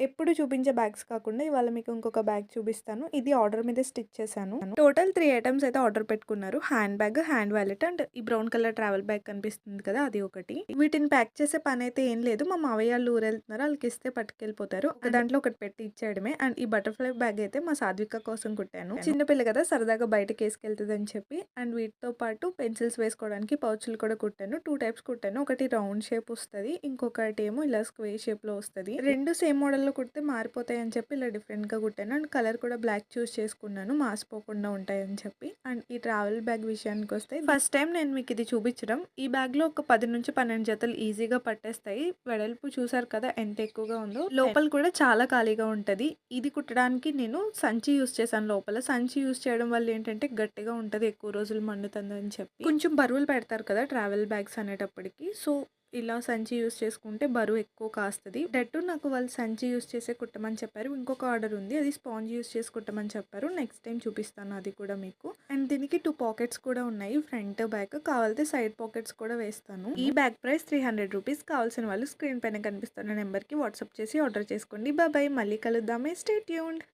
ఎప్పుడు చూపించే బ్యాగ్స్ కాకుండా ఇవాళ మీకు ఇంకొక బ్యాగ్ చూపిస్తాను. ఇది ఆర్డర్ మీద స్టిచ్ చేశాను. టోటల్ త్రీ ఐటమ్స్ అయితే ఆర్డర్ పెట్టుకున్నారు. Hand bag, hand wallet and ఈ బ్రౌన్ కలర్ ట్రావెల్ బ్యాగ్ కనిపిస్తుంది కదా! అది ఒకటి. వీటిని ప్యాక్ చేసే పని అయితే ఏం లేదు. మా మావయ్య ఆళ్ళు ఊరెళ్తున్నారు. ఇస్తే పట్టుకెళ్ళిపోతారు. దాంట్లో ఒకటి పెట్టి ఇచ్చేయడమే. అండ్ ఈ బటర్‌ఫ్లై బ్యాగ్ అయితే మా సాధ్విక కోసం కుట్టాను. చిన్నపిల్ల కదా! సరదాగా బయటకేసుకెళ్తదని చెప్పి అండ్ వీటితో పాటు పెన్సిల్స్ వేసుకోవడానికి పౌచులు కూడా కుట్టాను. Two types కుట్టాను. ఒకటి రౌండ్ షేప్ వస్తుంది ఇంకొకటి ఏమో ఇలా స్క్వేర్ షేప్‌లో వస్తది. 2 సేమ్ మోడల్‌లో కుడితే మారిపోతాయని చెప్పి ఇలా డిఫరెంట్‌గా కుట్టాను. అండ్ కలర్ కూడా బ్లాక్ చూస్ చేసుకున్నాను. మాసిపోకుండా ఉంటాయని చెప్పి. అండ్ ఈ ట్రావెల్ బ్యాగ్ విషయానికొస్తే ఫస్ట్ టైమ్ నేను మీకు ఇది చూపించడం. ఈ బ్యాగ్‌లో ఒక 10-12 జతలు ఈజీగా పట్టేస్తాయి. వెడల్పు చూసారు కదా! ఎంత ఎక్కువగా ఉందో. లోపల కూడా చాలా ఖాళీగా ఉంటది. ఇది కుట్టడానికి నేను సంచి యూజ్ చేశాను లోపల. సంచి యూజ్ చేయడం వల్ల ఏంటంటే గట్టిగా ఉంటది. ఎక్కువ రోజులు మన్నుతుందని చెప్పి. కొంచెం బరువులు పెడతారు కదా! ట్రావెల్ బ్యాగ్స్ అనేటప్పటికి. సో, ఇలా సంచి యూస్ చేసుకుంటే బరువు ఎక్కువ కాస్తుంది దట్టు నాకు వాళ్ళు సంచి యూస్ చేసే కుట్టమని చెప్పారు. ఇంకొక ఆర్డర్ ఉంది. అది స్పాంజ్ యూజ్ చేసి కుట్టమని చెప్పారు. నెక్స్ట్ టైం చూపిస్తాను అది కూడా మీకు. అండ్ దీనికి టూ పాకెట్స్ కూడా ఉన్నాయి. ఫ్రంట్, బ్యాక్ కావాలితే సైడ్ పాకెట్స్ కూడా వేస్తాను. ఈ బ్యాగ్ ప్రైస్ 300 రూపీస్. కావాల్సిన వాళ్ళు స్క్రీన్ పైన కనిపిస్తున్న నెంబర్‌కి వాట్సాప్ చేసి ఆర్డర్ చేసుకోండి. బాబాయ్ మళ్ళీ కలుద్దామే. Stay tuned.